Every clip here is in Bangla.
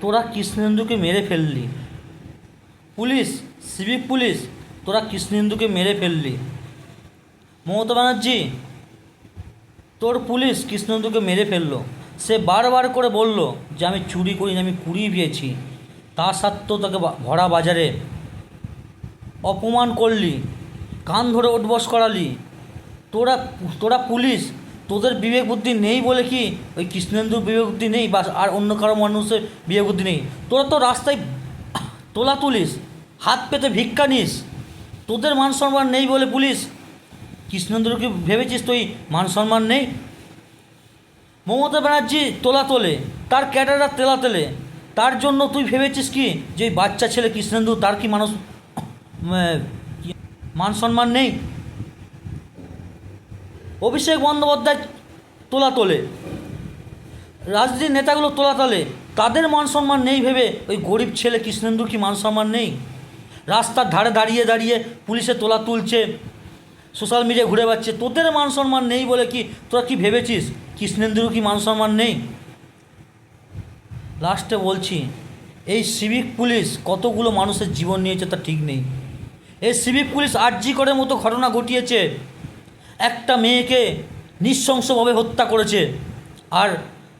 তোরা কৃষ্ণেন্দুকে মেরে ফেললি। পুলিশ, সিভিক পুলিশ, তোরা কৃষ্ণেন্দুকে মেরে ফেললি। মমতা ব্যানার্জি, তোর পুলিশ কৃষ্ণেন্দুকে মেরে ফেলল। সে বারবার করে বলল যে, আমি চুরি করিনি, আমি কুড়িয়ে পেয়েছি। তা সত্ত্বেও তাকে ভরা বাজারে অপমান করলি, কান ধরে উঠবস করালি। তোরা তোরা পুলিশ তোদের বিবেক বুদ্ধি নেই বলে কি? ওই কৃষ্ণেন্দুর বিবেক বুদ্ধি নেই বা আর অন্য কারও মানুষের বিবেক বুদ্ধি নেই? তোরা তো রাস্তায় তোলা তুলিস, হাত পেতে ভিক্ষা নিস, তোদের মান সম্মান নেই বলে পুলিশ কৃষ্ণেন্দুরকে ভেবেছিস তুই মান সম্মান নেই? মমতা ব্যানার্জি তোলা তোলে, তার ক্যাডাররা তেলা তেলে, তার জন্য তুই ভেবেছিস কি যে বাচ্চা ছেলে কৃষ্ণেন্দু, তার কি মানুষ মান সম্মান নেই? অভিষেক বন্দ্যোপাধ্যায় তোলা তোলে। রাজনীতির নেতাগুলো তোলা তোলে। তাদের মান সম্মান নেই ভেবে ওই গরিব ছেলে কৃষ্ণেন্দুর কি মান সম্মান নেই? রাস্তার ধারে দাঁড়িয়ে দাঁড়িয়ে পুলিশে তোলা তুলছে, সোশ্যাল মিডিয়ায় ঘুরে বেড়াচ্ছে। তোদের মান সম্মান নেই বলে কি, তোরা কি ভেবেছিস কৃষ্ণেন্দুর কি মান সম্মান নেই? লাস্টে বলছি, এই সিভিক পুলিশ কতগুলো মানুষের জীবন নিয়েছে তা ঠিক নেই। এই সিভিক পুলিশ আরজি করে মতো ঘটনা ঘটিয়েছে। একটা মেয়েকে নৃশংসভাবে হত্যা করেছে। আর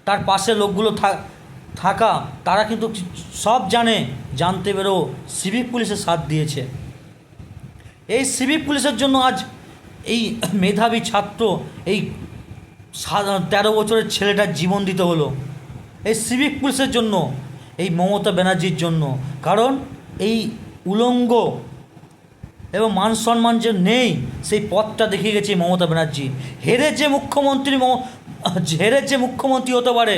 তার পাশে লোকগুলো থাকা, তারা কিন্তু সব জানে, জানতে পেরেও সিভিক পুলিশের সাথ দিয়েছে। এই সিভিক পুলিশের জন্য আজ এই মেধাবী ছাত্র, এই তেরো বছরের ছেলেটার জীবন দিতে হলো। এই সিভিক পুলিশের জন্য, এই মমতা ব্যানার্জির জন্য। কারণ এই উলঙ্গ এবং মান সম্মান যে নেই, সেই পথটা দেখিয়ে গেছে মমতা ব্যানার্জি। হেরে যে মুখ্যমন্ত্রী হেরে যে মুখ্যমন্ত্রী হতে পারে,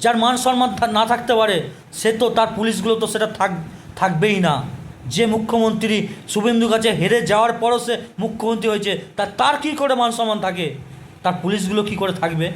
যার মান সম্মান না থাকতে পারে, সে তো তার পুলিশগুলো তো সেটা থাক, থাকবেই না। যে মুখ্যমন্ত্রী শুভেন্দু কাছে হেরে যাওয়ার পরও সে মুখ্যমন্ত্রী হয়েছে, তা, তার কী করে মান সম্মান থাকে? তার পুলিশগুলো কী করে থাকবে?